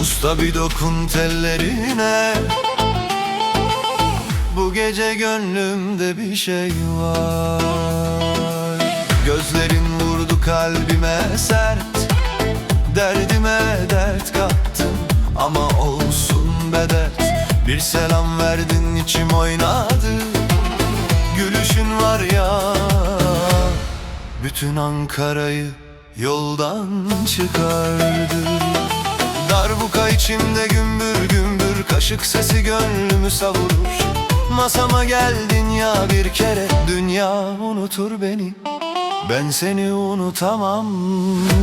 Usta bir dokun tellerine. Bu gece gönlümde bir şey var. Gözlerin vurdu kalbime sert. Derdime dert kattın Ama olsun be dert. Bir selam verdin içim oynadı. Gülüşün var ya Bütün Ankara'yı yoldan çıkardı Darbuka içimde gümbür gümbür. Kaşık sesi gönlümü savurur. Masama geldin ya bir kere. Dünya unutur beni. Ben seni unutamam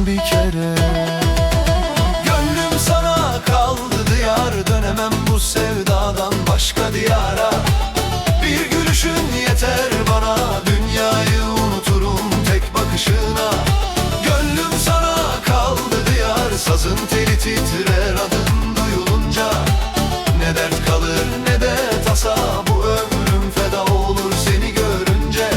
bir kere. Gönlüm sana kaldı diyar. Dönemem bu sevdadan başka diyara titrer adın duyulunca. Ne dert kalır ne de tasa Bu ömrüm feda olur seni görünce.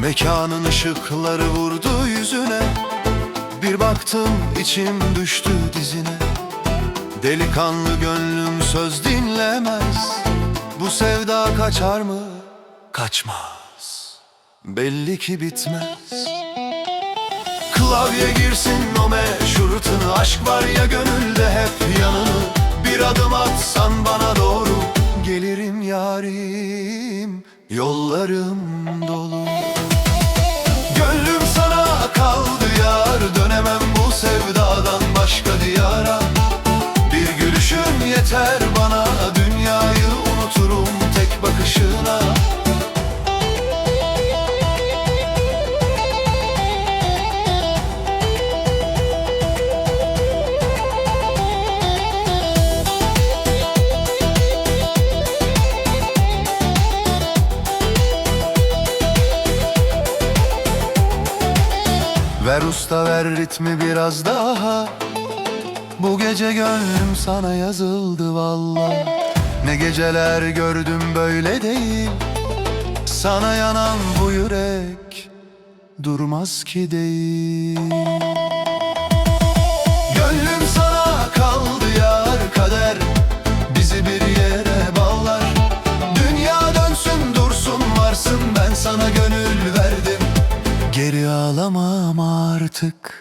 Mekanın ışıkları vurdu yüzüne. Bir baktım içim düştü dizine Delikanlı gönlüm söz dinlemez. Bu sevda kaçar mı? Kaçmaz. Belli ki bitmez. Klavye girsin o meşhur Aşk var ya gönülde hep yanını. Bir adım atsan bana doğru. Gelirim yarim Yollarım yeter bana. Dünyayı unuturum tek bakışına. Ver usta ver ritmi biraz daha Bu gece gönlüm sana yazıldı valla. Ne geceler gördüm böyle değil. Sana yanan bu yürek Durmaz ki değil. Gönlüm sana kaldı yar kader. Bizi bir yere bağlar Dünya dönsün dursun varsın. Ben sana gönül verdim. Geri alamam artık